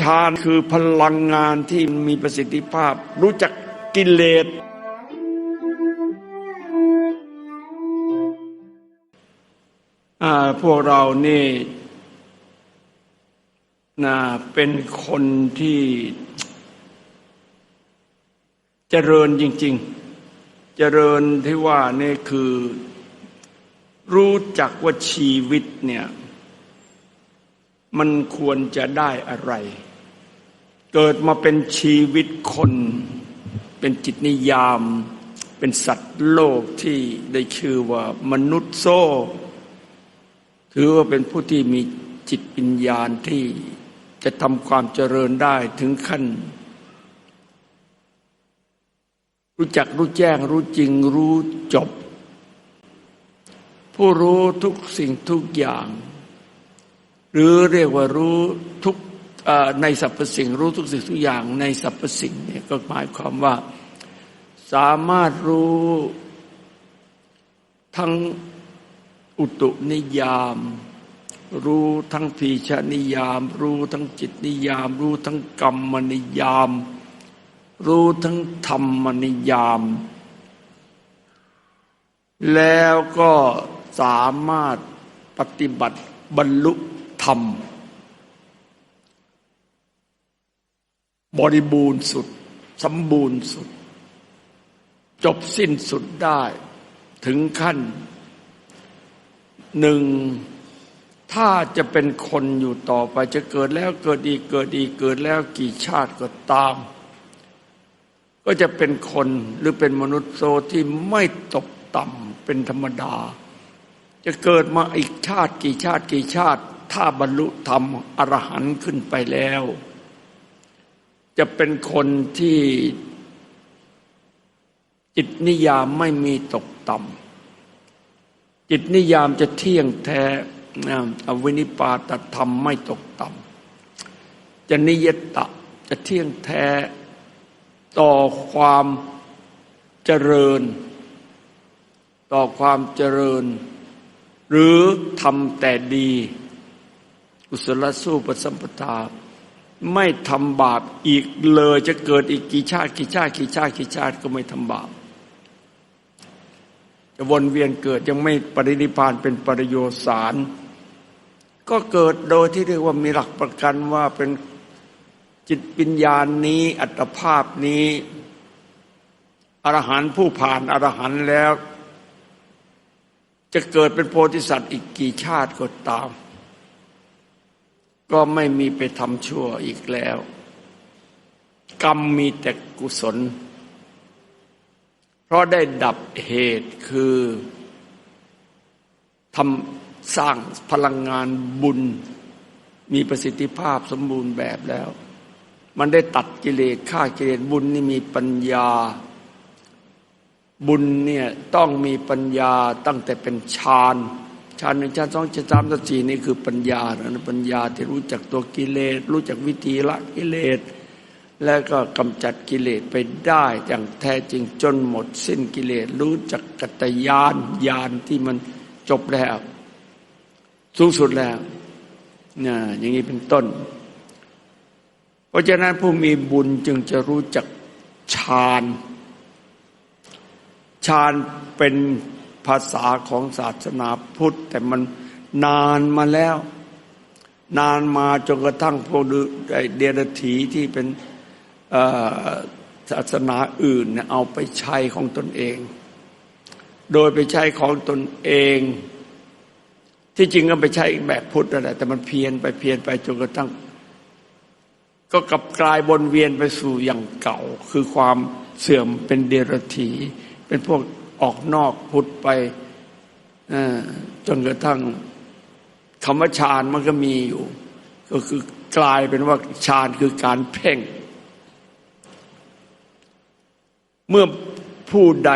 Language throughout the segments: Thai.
ฌานคือพลังงานที่มีประสิทธิภาพ รู้จักกิเลสพวกเรานี่นะเป็นคนที่เจริญจริง ๆ เจริญที่ว่านี่คือรู้จักว่าชีวิตเนี่ย มันควรจะได้อะไร เกิดมาเป็นชีวิตคน เป็นจิตนิยาม เป็นสัตว์โลกที่ได้ชื่อว่ามนุษย์โซ่ ถือว่าเป็นผู้ที่มีจิตวิญญาที่จะทำความเจริญได้ถึงขั้น รู้จักรู้แจ้งรู้จริงรู้จบ ผู้รู้ทุกสิ่งทุกอย่าง หรือเรียกว่ารู้ทุก ในสรรพสิ่งรู้ทุกสิ่งทุกอย่างในสรรพสิ่งเนี่ยก็หมายความว่าสามารถรู้ทั้งอุตุนิยาม รู้ทั้งพีชนิยาม รู้ทั้งจิตนิยาม รู้ทั้งกรรมนิยาม รู้ทั้งธรรมนิยาม แล้วก็สามารถปฏิบัติบรรลุธรรม บริบูรณ์สุด สมบูรณ์สุด จบสิ้นสุดได้ ถึงขั้นหนึ่งถ้าจะเป็นคนอยู่ต่อไปจะเกิดแล้วเกิดอีกเกิดอีกเกิดแล้วกี่ชาติก็ตาม ก็จะเป็นคนหรือเป็นมนุษย์โซที่ไม่ตกต่ำเป็นธรรมดา จะเกิดมาอีกชาติกี่ชาติกี่ชาติ ถ้าบรรลุธรรมอรหันต์ขึ้นไปแล้ว จะเป็นคนที่จิตนิยามไม่มีตกต่ำจิตนิยามจะเที่ยงแท้อวินิปาตธรรมไม่ตกต่ำจะนิยตะจะเที่ยงแท้ต่อความเจริญ ต่อความเจริญ หรือทำแต่ดีกุศลสู้ปสัมปทา ไม่ทำบาปอีกเลยจะเกิดอีกกี่ชาติกี่ชาติกี่ชาติกี่ชาติก็ไม่ทำบาปจะวนเวียนเกิดยังไม่ปรินิพานเป็นปริโยสาร ก็เกิดโดยที่เรียกว่ามีหลักประกันว่าเป็นจิตปัญญาณนี้อัตภาพนี้อรหันต์ผู้ผ่านอรหันต์แล้ว จะเกิดเป็นโพธิสัตว์อีกกี่ชาติก็ตาม ก็ไม่มีไปทำชั่วอีกแล้ว กรรมมีแต่กุศล เพราะได้ดับเหตุคือทำสร้างพลังงานบุญ มีประสิทธิภาพสมบูรณ์แบบแล้ว มันได้ตัดกิเลสฆ่ากิเลสบุญนี่มีปัญญา บุญเนี่ยต้องมีปัญญาตั้งแต่เป็นฌาน ฌานหนึ่งฌานสองฌานสามฌานสี่นี่คือปัญญานะปัญญาที่รู้จักตัวกิเลส รู้จักวิธีละกิเลส แล้วก็กำจัดกิเลสไปได้อย่างแท้จริงจนหมดสิ้นกิเลส รู้จักกัตยานญาณที่มันจบแล้ว สูงสุดแล้วเนี่ยอย่างนี้เป็นต้น เพราะฉะนั้นผู้มีบุญจึงจะรู้จักฌานฌานเป็น ภาษาของศาสนาพุทธ แต่มันนานมาแล้ว นานมาจนกระทั่งพวกเดรัจฉีที่เป็นศาสนาอื่นเนี่ยเอาไปใช้ของตนเอง โดยไปใช้ของตนเอง ที่จริงก็ไปใช้อีกแบบพุทธนั่นแหละแต่มันเพี้ยนไปเพี้ยนไปจนกระทั่ง ก็กลับกลายวนเวียนไปสู่อย่างเก่า คือความเสื่อมเป็นเดรัจฉีเป็นพวก ออกนอกพุทธไปจนกระทั่งคำว่าฌานมันก็มีอยู่ ก็คือกลายเป็นว่าฌานคือการเพ่ง เมื่อผู้ใด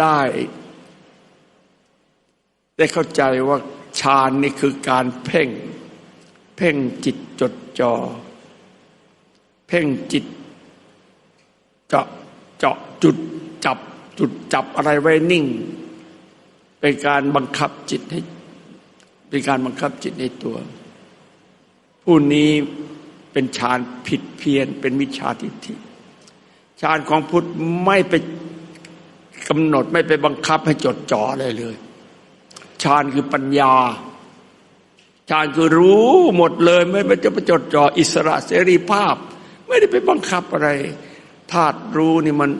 ได้ได้เข้าใจว่าฌานนี่คือการเพ่ง เพ่งจิตจดจอ่อเพ่งจิตเจาะเจาะจุดจับ จุดจับอะไรไว้นิ่ง เป็นการบังคับจิตให้เป็นการบังคับจิตในตัว ผู้นี้เป็นฌานผิดเพี้ยน เป็นมิจฉาทิฏฐิฌานของพุทธไม่ไปกำหนดไม่ไปบังคับให้จดจ่อเลยเลยฌานคือปัญญาฌานคือรู้หมดเลย ไม่ไปจะไปจดจ่ออิสระเสรีภาพ ไม่ได้ไปบังคับอะไรธาตุรู้นี่มัน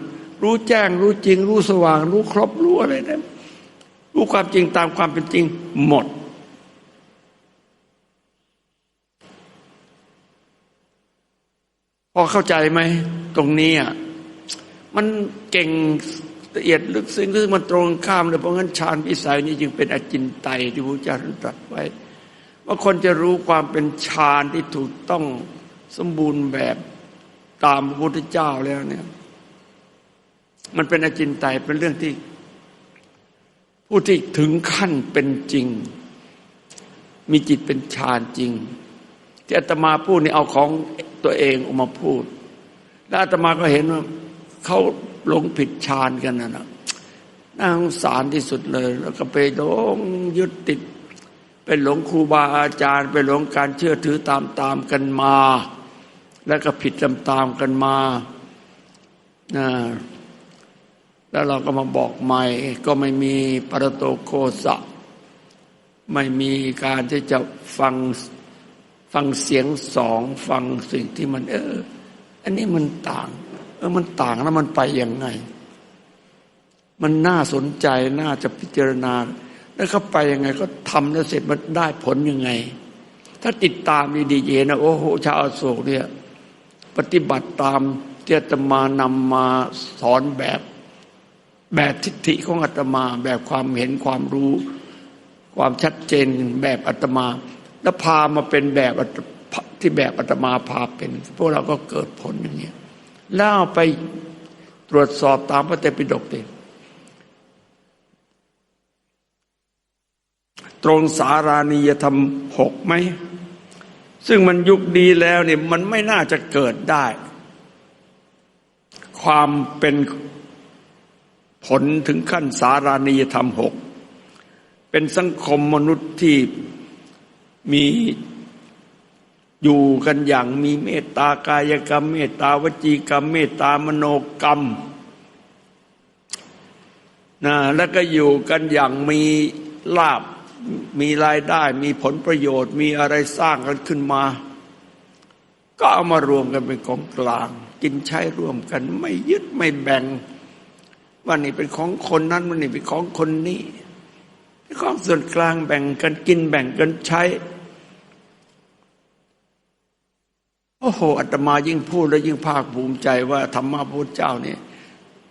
รู้แจ้ง รู้จริง รู้สว่าง รู้ครบรู้อะไรนะรู้ความจริงตามความเป็นจริงหมด พอเข้าใจไหมตรงนี้อะมันเก่งละเอียดลึกซึ้งคือมันตรงข้ามเลยเพราะงั้นฌานวิสัยนี้จึงเป็นอจินไตยที่พระเจ้าตรัสไว้ว่าคนจะรู้ความเป็นฌานที่ถูกต้องสมบูรณ์แบบตามพระพุทธเจ้าแล้วเนี่ย มันเป็นอจินไตยเป็นเรื่องที่ ผู้ที่ถึงขั้นเป็นจริง มีจิตเป็นฌานจริง ที่อาตมาพูดนี่เอาของตัวเองออกมาพูด แล้วอาตมาก็เห็นว่าเขาหลงผิดฌานกันนะนะน่าสงสารที่สุดเลย แล้วก็ไปหลงยึดติดไปหลงครูบาอาจารย์ ไปหลงการเชื่อถือตามตามกันมา แล้วก็ผิดตามตามกันมานะ แล้วเราก็มาบอกใหม่ก็ไม่มีปรโตโคสะ ไม่มีการที่จะฟังฟังเสียงสองฟังสิ่งที่มัน เออ อันนี้มันต่าง เออมันต่างแล้วมันไปยังไง มันน่าสนใจน่าจะพิจารณา แล้วเขาไปยังไง ก็ทำแล้วเสร็จมันได้ผลยังไง ถ้าติดตามดีๆเห็นะโอ้โหชาวโศกเนี่ย ปฏิบัติตามที่อาตมานำมาสอนแบบ แบบทิฏฐิของอาตมา แบบความเห็นความรู้ ความชัดเจนแบบอาตมา แล้วพามาเป็นแบบที่แบบอาตมาพาเป็น พวกเราก็เกิดผลอย่างเงี้ยแล้วไปตรวจสอบตามพระเตปิฎกเองตรงสารานิยธรรมหกไหม ซึ่งมันยุคดีแล้วเนี่ยมันไม่น่าจะเกิดได้ ความเป็น ผลถึงขั้นสารานิยธรรมหกเป็นสังคมมนุษย์ที่มีอยู่กันอย่างมีเมตตากายกรรม เมตตาวจีกรรม เมตตามโนกรรมนะแล้วก็อยู่กันอย่างมีลาบมีรายได้มีผลประโยชน์มีอะไรสร้างกันขึ้นมา ก็เอามารวมกันเป็นของกลาง กินใช้ร่วมกันไม่ยึดไม่แบ่ง ว่านี่เป็นของคนนั้นวันนี้เป็นของคนนี้เป็นของส่วนกลางแบ่งกันกินแบ่งกันใช้ โอ้โหอาตมายิ่งพูดแล้วยิ่งภาคภูมิใจว่าธรรมะพุทธเจ้าเนี่ย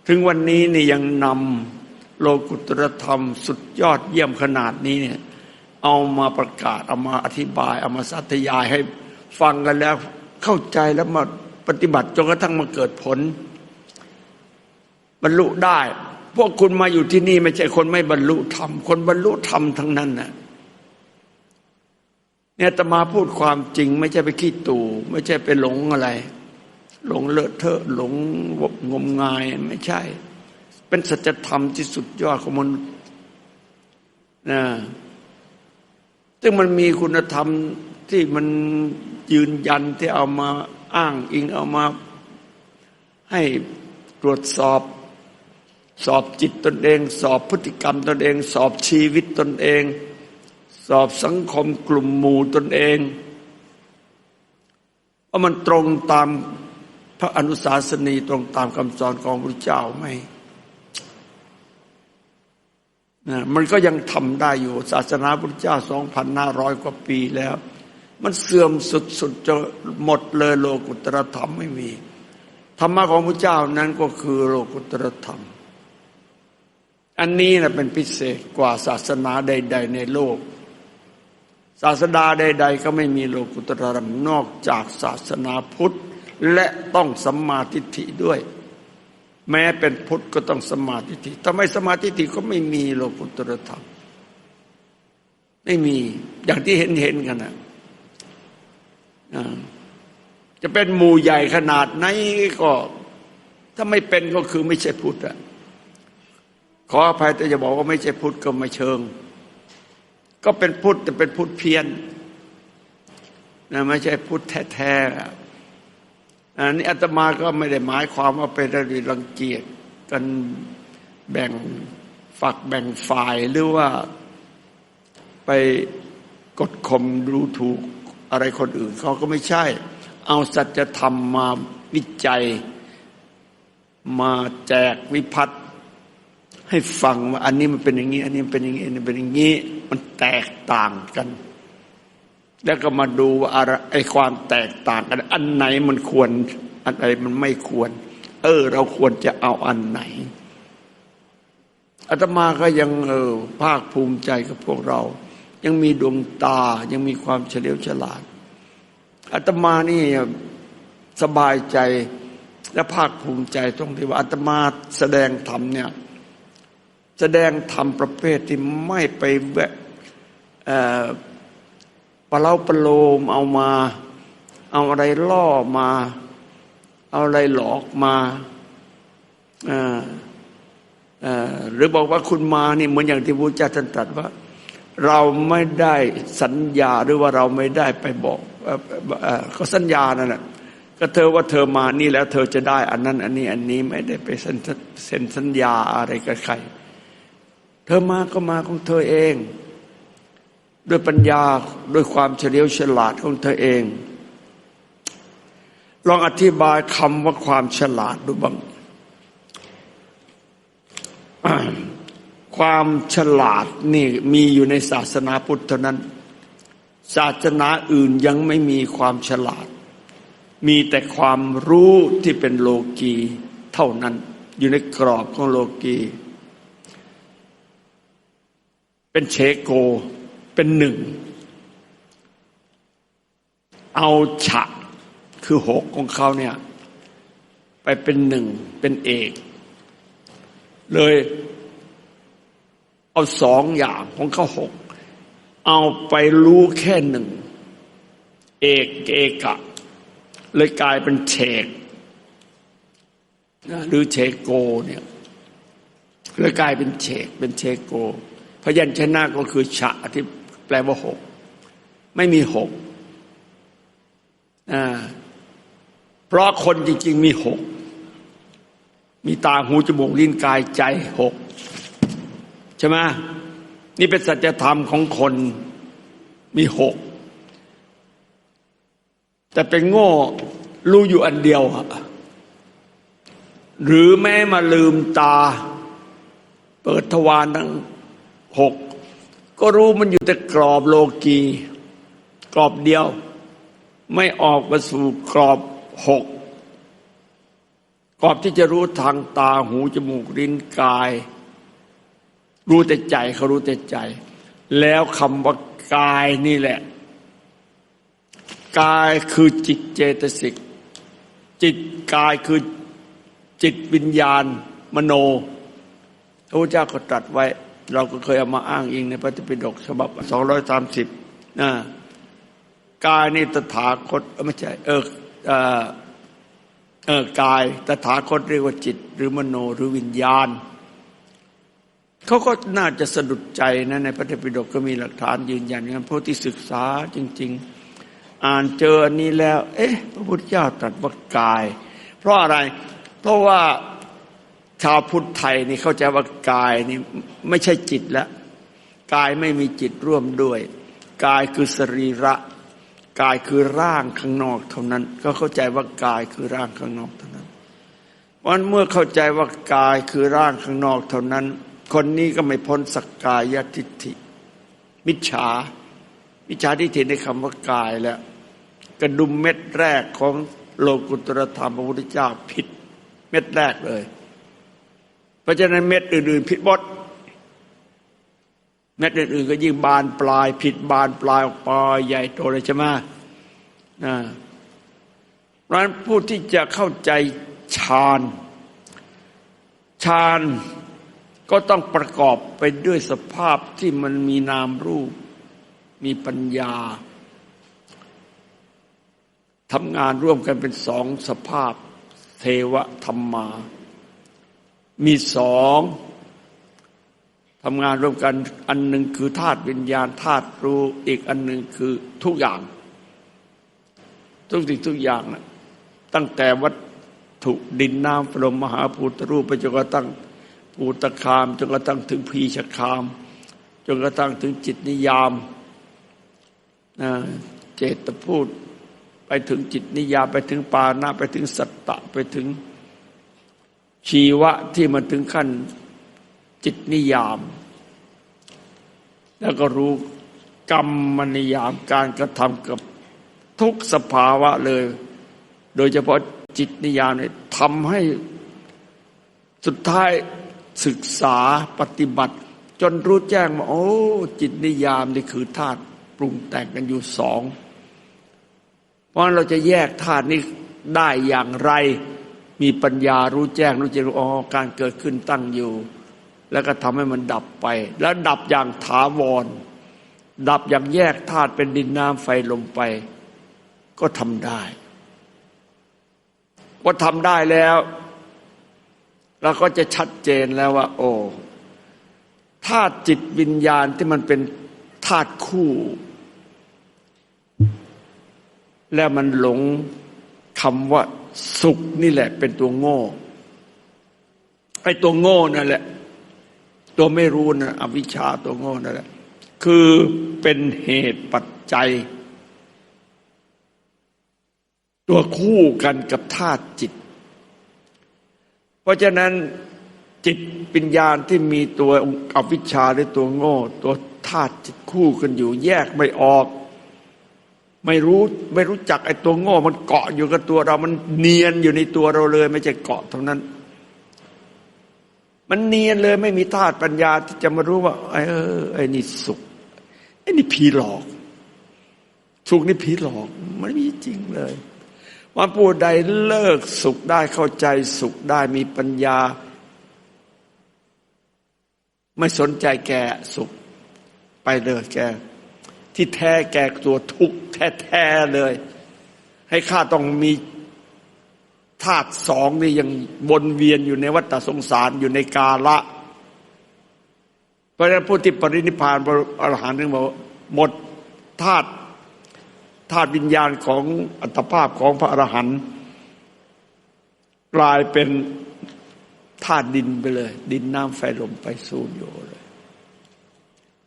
ถึงวันนี้นี่ยังนำโลกุตรธรรมสุดยอดเยี่ยมขนาดนี้เนี่ยเอามาประกาศเอามาอธิบาย เอามาสัตยายให้ฟังกันแล้วเข้าใจแล้วมาปฏิบัติจนกระทั่งมาเกิดผล บรรลุได้ พวกคุณมาอยู่ที่นี่ไม่ใช่คนไม่บรรลุธรรม คนบรรลุธรรมทั้งนั้นน่ะเนี่ยตมาพูดความจริง ไม่ใช่ไปขี้ตู่ ไม่ใช่ไปหลงอะไร หลงเลอะเทอะหลงงมงายไม่ใช่ เป็นสัจธรรมที่สุดยอดของมนุษย์นะซึ่งมันมีคุณธรรมที่มันยืนยันที่เอามาอ้างอิงเอามาให้ตรวจสอบ สอบจิตตนเอง สอบพฤติกรรมตนเอง สอบชีวิตตนเอง สอบสังคมกลุ่มหมู่ตนเองว่ามันตรงตามพระอนุสาสนีตรงตามคำสอนของพระเจ้าไหมนะมันก็ยังทำได้อยู่ศาสนาพระเจ้าสองพันห้าร้อยกว่าปีแล้ว มันเสื่อมสุดๆจะหมดเลยโลกุตรธรรมไม่มี ธรรมะของพระเจ้านั้นก็คือโลกุตรธรรม อันนี้นะเป็นพิเศษกว่าศาสนาใด ๆ ในโลก ศาสดาใด ๆ ก็ไม่มีโลกุตรธรรมนอกจากศาสนาพุทธ และต้องสัมมาทิฏฐิด้วย แม้เป็นพุทธก็ต้องสมาทิฏฐิถ้าไมสมาทิฏฐิก็ไม่มีโลกุตรธรรมไม่มีอย่างที่เห็นเห็นกันนะจะเป็นหมู่ใหญ่ขนาดไหนก็ ถ้าไม่เป็นก็คือไม่ใช่พุทธอะ ขออภัยแต่จะบอกว่าไม่ใช่พุทธก็ไม่เชิง ก็เป็นพุทธแต่เป็นพุทธเพี้ยนนะไม่ใช่พุทธแท้ๆอันนี้อาตมาก็ไม่ได้หมายความว่าเป็นระรังเกียจกันแบ่งฝักแบ่งฝ่ายหรือว่าไปกดข่มดูถูกอะไรคนอื่นเขาก็ไม่ใช่ เอาสัจธรรมมาวิจัย มาแจกวิพัฒน์ ให้ฟังว่าอันนี้มันเป็นอย่างนี้ อันนี้มันเป็นอย่างนี้อันนี้เป็นอย่างนี้ มันแตกต่างกัน แล้วก็มาดูว่าอะไรไอความแตกต่างกัน อันไหนมันควร อันไหนมันไม่ควร เออ เราควรจะเอาอันไหนอาตมาก็ยังเออภาคภูมิใจกับพวกเรา ยังมีดวงตายังมีความเฉลียวฉลาดอาตมานี่สบายใจและภาคภูมิใจตรงที่ว่าอาตมาแสดงธรรมเนี่ย แสดงธรรมประเภทที่ไม่ไปแวะปะเล่าปะโลมเอามา เอาอะไรล่อมา เอาอะไรหลอกมาหรือบอกว่าคุณมานี่เหมือนอย่างที่พระเจ้าท่านตรัสว่า เราไม่ได้สัญญาหรือว่าเราไม่ได้ไปบอกก็สัญญานั่นแหละก็เธอว่าเธอมานี่แล้วเธอจะได้ อันนั้น อันนี้อันนี้ไม่ได้ไปเซ็นสัญญาอะไรกับใคร เธอมาก็มาของเธอเอง ด้วยปัญญาด้วยความเฉลียวฉลาดของเธอเอง ลองอธิบายคำว่าความฉลาดดูบ้างความฉลาดนี่มีอยู่ในศาสนาพุทธเท่านั้น ศาสนาอื่นยังไม่มีความฉลาด มีแต่ความรู้ที่เป็นโลกีเท่านั้น อยู่ในกรอบของโลกี เป็นเชโก เป็นหนึ่ง เอาฉะคือหกของเขาเนี่ย ไปเป็นหนึ่งเป็นเอก เลยเอาสองอย่างของเขาหกเอาไปรู้แค่หนึ่ง เอกเอกะ เลยกลายเป็นเฉกหรือเชโกเนี่ยเลยกลายเป็นเฉกเป็นเชโก พยัญชนะก็คือฉะที่แปลว่าหกไม่มีหกเพราะคนจริง ๆ มีหกมีตาหูจมูกลิ้นกายใจหกใช่ไหมนี่เป็นสัจธรรมของคนมีหกแต่เป็นโง่รู้อยู่อันเดียวหรือแม้มาลืมตา เปิดทวารทั้ง หกก็รู้มันอยู่แต่กรอบโลกีกรอบเดียว ไม่ออกมาสู่กรอบหกกรอบที่จะรู้ทางตาหูจมูกลิ้นกาย รู้แต่ใจเขารู้แต่ใจ แล้วคำว่ากายนี่แหละ กายคือจิตเจตสิก จิตกายคือจิตวิญญาณมโนพระพุทธเจ้าก็ตรัสไว้ เราก็เคยเอามาอ้างอิงในพระธรรมปิฎกฉบับสองร้อยสามสิบนะกายนี่ตถาคตไม่ใช่เออเออกายตถาคตเรียกว่าจิต หรือมโนหรือวิญญาณเขาก็น่าจะสะดุดใจนะในพระเทปิฎกก็มีหลักฐานยืนยันงั้นพวกที่ศึกษาจริง ๆ อ่านเจออันนี้แล้ว เอ๊ะ พระพุทธเจ้าตรัสว่ากาย เพราะอะไร เพราะว่า ชาวพุทธไทยนี่เข้าใจว่ากายนี่ไม่ใช่จิตแล้วกายไม่มีจิตร่วมด้วย กายคือสรีระ กายคือร่างข้างนอกเท่านั้น ก็เข้าใจว่ากายคือร่างข้างนอกเท่านั้นวันเมื่อเข้าใจว่ากายคือร่างข้างนอกเท่านั้น คนนี้ก็ไม่พ้นสักกายทิฏฐิ มิจฉามิจฉาทิฏฐิในคำว่ากายแล้วกระดุมเม็ดแรกของโลกุตรธรรมพระพุทธเจ้าผิด เม็ดแรกเลย ราะฉะนั้นเม็ดอื่น ๆ ผิดหมดเม็ดอื่น ๆ ก็ยิ่งบานปลาย ผิดบานปลายออกไปใหญ่โตเลยใช่ไหมนะเพราะนั้นผู้ที่จะเข้าใจฌานฌานก็ต้องประกอบไปด้วยสภาพที่มันมีนามรูป มีปัญญาทำงานร่วมกันเป็นสองสภาพ เทวธรรมา มีสองทำงานร่วมกันอันหนึ่งคือธาตุวิญญาณธาตุรู้อีกอันหนึ่งคือทุกอย่าง ทุกสิ่งทุกอย่างนะตั้งแต่วัตถุดินน้ำพรมมหาภูตรูปไปจนกระทั่งภูตคามจนกระทั่งถึงพีชคามจนกระทั่งถึงจิตนิยามนะเจตพูดไปถึงจิตนิยามไปถึงปานะไปถึงสัตตะไปถึง ชีวะที่มันถึงขั้นจิตนิยาม แล้วก็รู้กรรมนิยามการกระทำกับทุกสภาวะเลย โดยเฉพาะจิตนิยามเนี่ยทำให้สุดท้ายศึกษาปฏิบัติ จนรู้แจ้งว่าโอ้ จิตนิยามนี่คือธาตุปรุงแต่งกันอยู่สอง เพราะเราจะแยกธาตุนี้ได้อย่างไร มีปัญญารู้แจ้งรู้แจ้งอ๋อการเกิดขึ้นตั้งอยู่ แล้วก็ทำให้มันดับไป แล้วดับอย่างถาวร ดับอย่างแยกธาตุเป็นดินน้ำไฟลมไป ก็ทำได้ว่าทำได้แล้วเราก็จะชัดเจนแล้วว่า โอ้ธาตุจิตวิญญาณที่มันเป็นธาตุคู่ แล้วมันหลงคำว่า สุขนี่แหละเป็นตัวโง่ไอ้ตัวโง่นั่นแหละ ตัวไม่รู้นะอวิชชาตัวโง่นั่นแหละ คือเป็นเหตุปัจจัย ตัวคู่กันกับธาตุจิต เพราะฉะนั้นจิตปัญญาที่มีตัวอวิชชาหรือตัวโง่ ตัวธาตุจิตคู่กันอยู่แยกไม่ออก ไม่รู้ไม่รู้จักไอ้ตัวโง่ มันเกาะอยู่กับตัวเรา มันเนียนอยู่ในตัวเราเลย ไม่ใช่เกาะเท่านั้น มันเนียนเลยไม่มีธาตุปัญญาที่จะมารู้ว่าไอ้เออไอ้นี่สุขไอ้นี่ผีหลอก สุขนี่ผีหลอก มันไม่มีจริงเลยวันผู้ใดเลิกสุขได้เข้าใจสุขได้มีปัญญา ไม่สนใจแก่สุข ไปเลยแก ที่แท้แก่ตัวทุกแท้ๆเลย ให้ข้าต้องมีธาตุสองนี่ยังวนเวียนอยู่ในวัฏสงสารอยู่ในกาละ เพราะฉะนั้นผู้ที่ปรินิพานพระอรหันต์นึงบอกหมดธาตุธาตุวิญญาณของอัตภาพของพระอรหันต์กลายเป็นธาตุดินไปเลย ดินน้ำไฟลมไปสูญโยเลย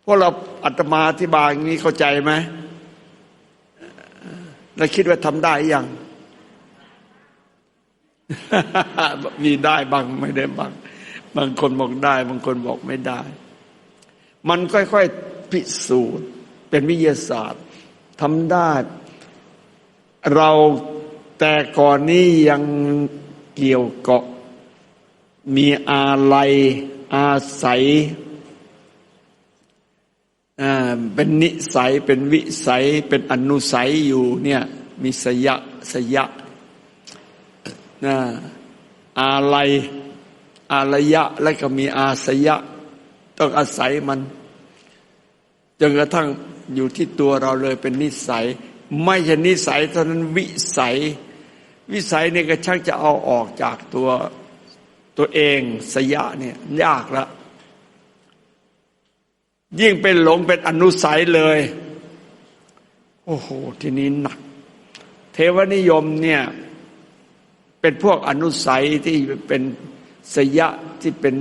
พวกเราอัตมาอธิบายอย่างนี้เข้าใจไหมเราคิดว่าทำได้ยัง มีได้บางไม่ได้บาง บางคนบอกได้ บางคนบอกไม่ได้ มันค่อยๆพิสูจน์ เป็นวิทยาศาสตร์ทำได้ เราแต่ก่อนนี้ยังเกี่ยวเกาะ มีอาลัยอาศัย เป็นนิสัยเป็นวิสัยเป็นอนุสัยอยู่เนี่ยมีสยะสยะนะอาลัยอารยะแล้วก็มีอาสยะ ต้องอาศัยมันจนกระทั่งอยู่ที่ตัวเราเลยเป็นนิสัย ไม่ใช่นิสัยเท่านั้นวิสัย วิสัยเนี่ยก็ชักจะเอาออกจากตัวตัวเองสยะเนี่ยยากละ ยิ่งเป็นหลงเป็นอนุสัยเลย โอ้โห ทีนี้หนัก เทวนิยมเนี่ย เป็นพวกอนุสัยที่เป็นสยะที่เป็น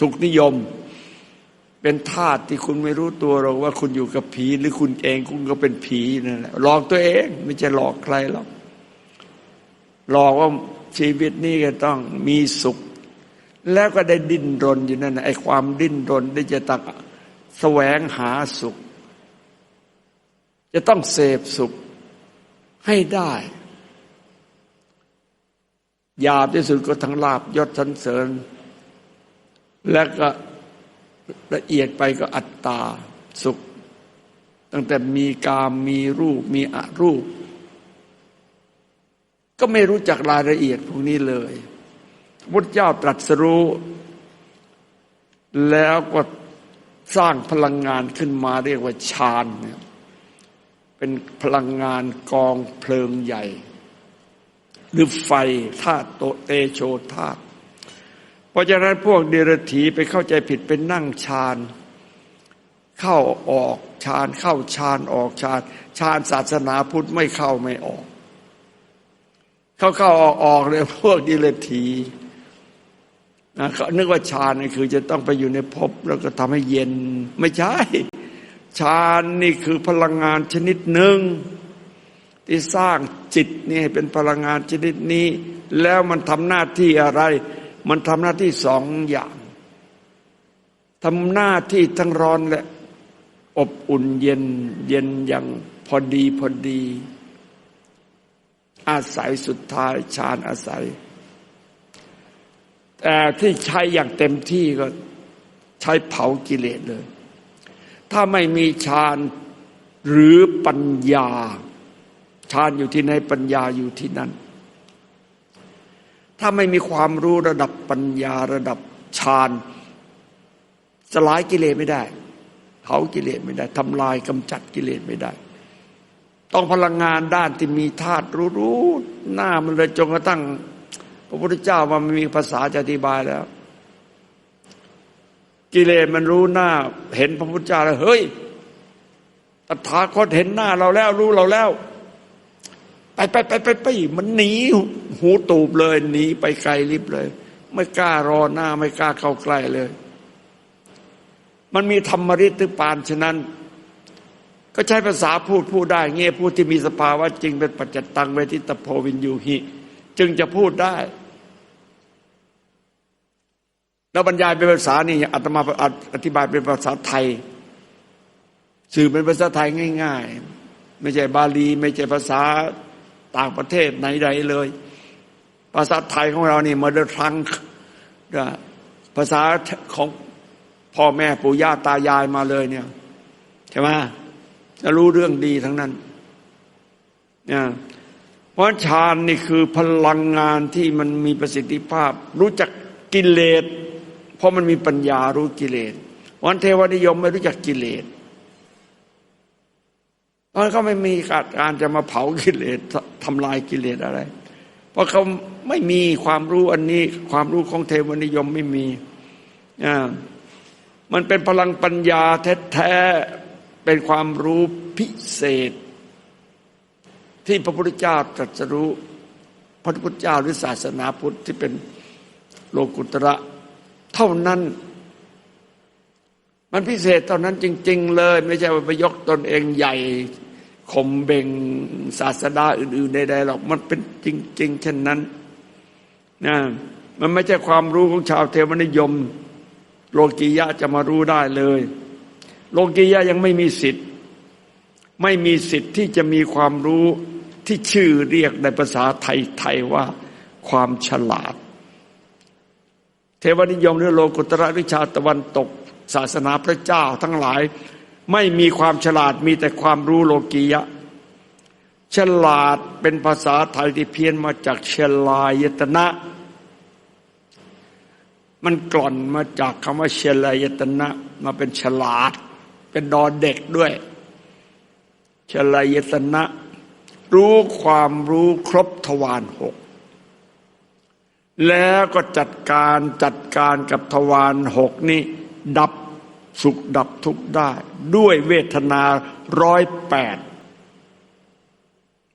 สุขนิยม เป็นธาตุที่คุณไม่รู้ตัวหรอกว่าคุณอยู่กับผีหรือคุณเองคุณก็เป็นผีนั่นแหละหลอกตัวเอง ไม่ใช่หลอกใครหรอกหลอกว่าชีวิตนี้ก็ต้องมีสุข แล้วก็ได้ดิ้นรนอยู่นั่นไอ้ความดิ้นรนได้จะต้องแสวงหาสุข จะต้องเสพสุขให้ได้หยาบที่สุดก็ทั้งลาบยศสันเสริญ และก็ละเอียดไปก็อัตตาสุข ตั้งแต่มีกามมีรูปมีอรูป ก็ไม่รู้จักรายละเอียดพวกนี้เลย พุทธเจ้าตรัสรู้ แล้วก็สร้างพลังงานขึ้นมาเรียกว่าฌานเนี่ยเป็นพลังงานกองเพลิงใหญ่ หรือไฟธาตุโตเตโชธาตุเพราะฉะนั้นพวกเดรถีไปเข้าใจผิดเป็นนั่งฌานเข้าออกฌานเข้าฌานออกฌานฌานศาสนาพุทธไม่เข้าไม่ออก เข้าเข้าออกออกเลยพวกดิเลที นะเขานึกว่าฌานนี่คือจะต้องไปอยู่ในภพแล้วก็ทำให้เย็น ไม่ใช่ฌานนี่คือพลังงานชนิดหนึ่งที่สร้างจิตนี่ให้เป็นพลังงานชนิดนี้ แล้วมันทำหน้าที่อะไร มันทำหน้าที่สองอย่างทำหน้าที่ทั้งร้อนและอบอุ่นเย็นเย็นอย่างพอดีพอดี อาศัยสุดท้ายฌานอาศัย ที่ใช้อย่างเต็มที่ก็ใช้เผากิเลสเลย ถ้าไม่มีฌานหรือปัญญาฌานอยู่ที่ไหนปัญญาอยู่ที่นั่น ถ้าไม่มีความรู้ระดับปัญญาระดับฌานสลายกิเลสไม่ได้เผากิเลสไม่ได้ทำลายกำจัดกิเลสไม่ได้ต้องพลังงานด้านที่มีธาตุรู้ๆหน้ามันเลยจนกระทั่ง พระพุทธเจ้ามันมีภาษาจะอธิบายแล้ว กิเลสมันรู้หน้า เห็นพระพุทธเจ้าแล้วเฮ้ยตถาคตเห็นหน้าเราแล้วรู้เราแล้ว ไปไปไปไปไปมันหนีหูตูบเลยหนีไปไกลลิบเลย ไม่กล้ารอหน้า ไม่กล้าเข้าใกล้เลย มันมีธรรมริตรปานฉะนั้น ก็ใช้ภาษาพูดพูดได้ เงี้ยพูดที่มีสภาวะจริงเป็นปัจจตังเวทิตโพวินยูหิ จึงจะพูดได้ แล้วบรรยายเป็นภาษานี่อาตมาอธิบายเป็นภาษาไทย สื่อเป็นภาษาไทยง่าย ๆ ไม่ใช่บาลี ไม่ใช่ภาษาต่างประเทศไหนใดเลย ภาษาไทยของเรานี่มาเดินทรังภาษาของพ่อแม่ปู่ย่าตายายมาเลยเนี่ยใช่ไหมจะรู้เรื่องดีทั้งนั้นเนี่ย ราะฌานนี่คือพลังงานที่มันมีประสิทธิภาพ รู้จักกิเลส เพราะมันมีปัญญารู้กิเลสวันเทวนิยมไม่รู้จักกิเลสเพราะเขาไม่มีการจะมาเผากิเลสทำลายกิเลสอะไร เพราะเขาไม่มีความรู้อันนี้ ความรู้ของเทวนิยมไม่มีอ่ามันเป็นพลังปัญญาแท้ๆเป็นความรู้พิเศษ ที่พระพุทธเจ้าตรัสรู้พระพุทธเจ้าหรือศาสนาพุทธที่เป็นโลกุตระ เท่านั้น มันพิเศษเท่านั้นจริง ๆ เลย ไม่ใช่ว่าไปยกตนเองใหญ่ข่มเบงศาสดาอื่น ๆใดๆหรอกมันเป็นจริง ๆ เช่นนั้นนะมันไม่ใช่ความรู้ของชาวเทวนิยม โลกียะจะมารู้ได้เลย โลกียะยังไม่มีสิทธิ์ ไม่มีสิทธิ์ที่จะมีความรู้ ที่ชื่อเรียกในภาษาไทยๆว่าความฉลาด เทวนิยมหรือโลกุตระวิชาตะวันตก ศาสนาพระเจ้าทั้งหลาย ไม่มีความฉลาดมีแต่ความรู้โลกียะ ฉลาดเป็นภาษาไทยที่เพี้ยนมาจากเชลายตนะ มันกล่อนมาจากคำว่าเชลายตนะมาเป็นฉลาด เป็นดอเด็กด้วย เชลายตนะ รู้ความรู้ครบทวารหกแล้วก็จัดการจัดการกับทวารหกนี้ ดับสุขดับทุกข์ได้ ด้วยเวทนาร้อยแปด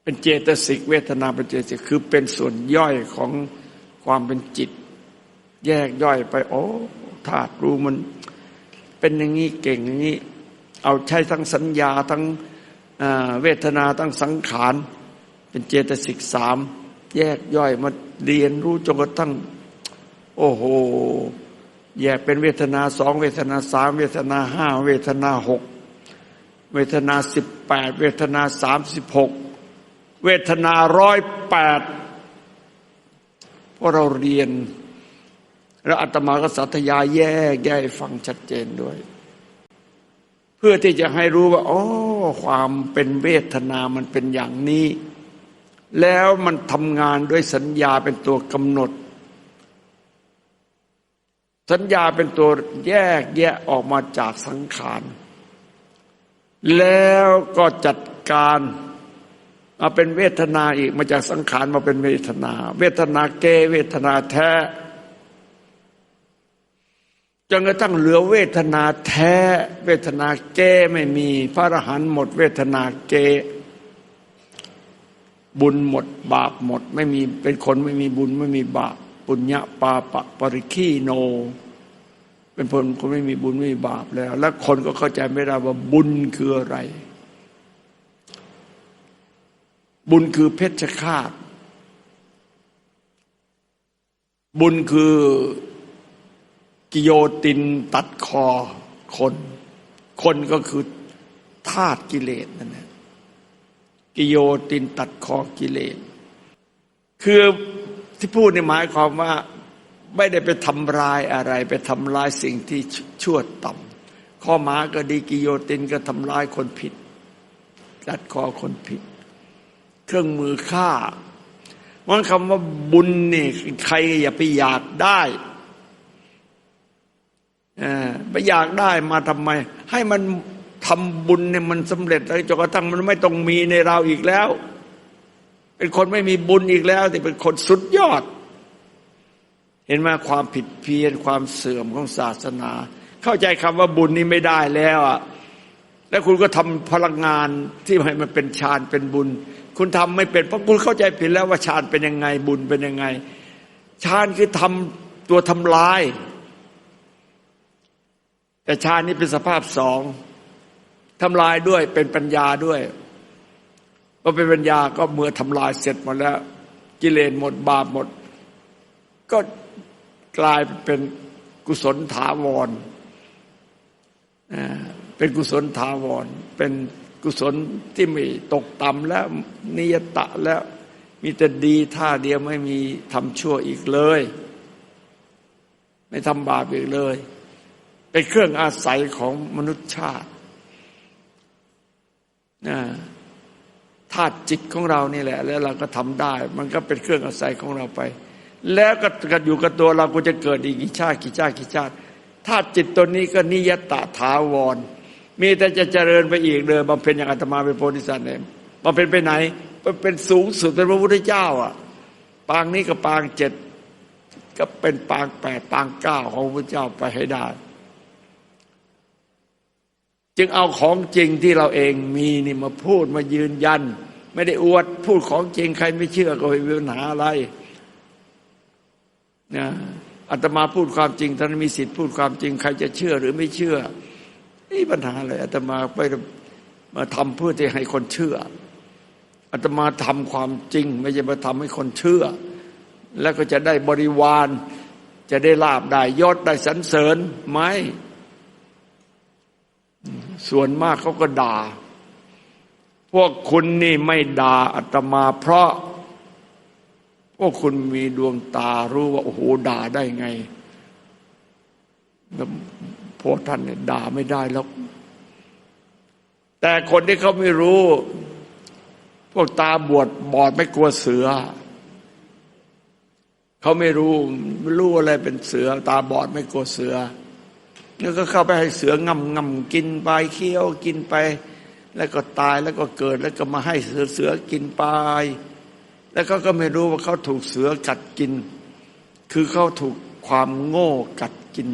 เป็นเจตสิกเวทนาเป็นเจตสิกคือเป็นส่วนย่อยของความเป็นจิต แยกย่อยไป โอ้ธาตุรู้มัน เป็นอย่างนี้เก่งอย่างนี้ เอาใช้ทั้งสัญญาทั้ง เวทนาทั้งสังขารเป็นเจตสิกสามแยกย่อยมาเรียนรู้จนกระทั่งโอ้โห แยกเป็นเวทนาสองเวทนาสามเวทนาห้าเวทนาหกเวทนาสิบแปดเวทนาสามสิบหกเวทนาร้อยแปดพราะเราเรียน แล้วอาตมาก็สัตยาแยกแยกฟังชัดเจนด้วย พื่อที่จะให้รู้ว่าอ๋อความเป็นเวทนามันเป็นอย่างนี้ แล้วมันทำงานด้วยสัญญาเป็นตัวกำหนด สัญญาเป็นตัวแยกแยะออกมาจากสังขารแล้วก็จัดการมาเป็นเวทนาอีกมาจากสังขารมาเป็นเวทนา เวทนาเกเวทนาแท้ จนกระทั่งเหลือเวทนาแท้ เวทนาเก้ไม่มี พระอรหันต์หมด เวทนาเกบุญหมดบาปหมด ไม่มีเป็นคนไม่มีบุญไม่มีบาปปุญญาปาปะปริคีโน เป็นคนคนไม่มีบุญไม่มีบาปแล้ว และคนก็เข้าใจไม่ได้ว่าบุญคืออะไร บุญคือเพชฌฆาต บุญคือ กิโยตินตัดคอคน คนก็คือธาตุกิเลสนั่นแหละกิโยตินตัดคอกิเลส คือที่พูดในหมายความว่าไม่ได้ไปทำลายอะไร ไปทำลายสิ่งที่ชั่วต่ำข้อหมาก็ดีกิโยตินก็ทำลายคนผิดตัดคอคนผิด เครื่องมือฆ่ามันคำว่าบุญนี่ใครอย่าไปอยากได้ ไปอยากได้มาทำไม ให้มันทำบุญเนี่ยมันสำเร็จแล้วจนกระทั่งมันไม่ต้องมีในเราอีกแล้ว เป็นคนไม่มีบุญอีกแล้ว แต่เป็นคนสุดยอด เห็นไหมความผิดเพี้ยนความเสื่อมของศาสนา เข้าใจคำว่าบุญนี่ไม่ได้แล้วอะแล้วคุณก็ทำพลังงานที่ให้มันเป็นฌานเป็นบุญ คุณทำไม่เป็นเพราะคุณเข้าใจผิดแล้วว่าฌานเป็นยังไงบุญเป็นยังไงฌานคือทำตัวทำลาย แต่ฌานนี้เป็นสภาพสองทำลายด้วยเป็นปัญญาด้วยพอเป็นปัญญาก็เมื่อทำลายเสร็จหมดแล้ว กิเลสหมดบาปหมด ก็กลายเป็นกุศลถาวรเป็นกุศลถาวร เป็นกุศลที่ไม่ตกต่ำแล้วนิยตะแล้วมีแต่ดีท่าเดียวไม่มีทำชั่วอีกเลย ไม่ทำบาปอีกเลย เป็นเครื่องอาศัยของมนุษยชาติธาตุจิตของเรานี่แหละ แล้วเราก็ทำได้ มันก็เป็นเครื่องอาศัยของเราไป แล้วก็อยู่กับตัวเราก็จะเกิดอีกกี่ชาติกี่ชาติกี่ชาติธาตุจิตตัวนี้ก็นิยตะถาวร มีแต่จะเจริญไปอีกเลยบำเพ็ญอย่างอาตมาเป็นโพธิสัตว์เนี่ยบำเพ็ญไปไหนเป็นสูงสุดเป็นพระพุทธเจ้าอะ ปางนี้กับปางเจ็ดก็เป็นปางแปดปางเก้าของพระพุทธเจ้าไปให้ได้ จึงเอาของจริงที่เราเองมีนี่มาพูดมายืนยัน ไม่ได้อวดพูดของจริงใครไม่เชื่อก็ไม่มีปัญหาอะไรนะอาตมาพูดความจริงท่านมีสิทธิ์พูดความจริงใครจะเชื่อหรือไม่เชื่อนี่ปัญหาอะไรอาตมาไปมาทำเพื่อที่ให้คนเชื่ออาตมาทำความจริง ไม่ใช่มาทำให้คนเชื่อ แล้วก็จะได้บริวาร จะได้ลาบได้ยศได้สรรเสริญไหม ส่วนมากเขาก็ด่า พวกคุณนี่ไม่ด่าอาตมา เพราะ พวกคุณมีดวงตารู้ว่า โอ้โหด่าได้ไงพวกท่านเนี่ยด่าไม่ได้แล้ว แต่คนที่เขาไม่รู้ พวกตาบวชบอดไม่กลัวเสือ เขาไม่รู้ไม่รู้อะไรเป็นเสือ ตาบอดไม่กลัวเสือ แล้วก็เข้าไปให้เสืองำงำกินไปเคี้ยวกินไป แล้วก็ตายแล้วก็เกิดแล้วก็มาให้เสือเสือกินไปแล้วก็ก็ไม่รู้ว่าเขาถูกเสือกัดกิน คือเขาถูกความโง่กัดกิน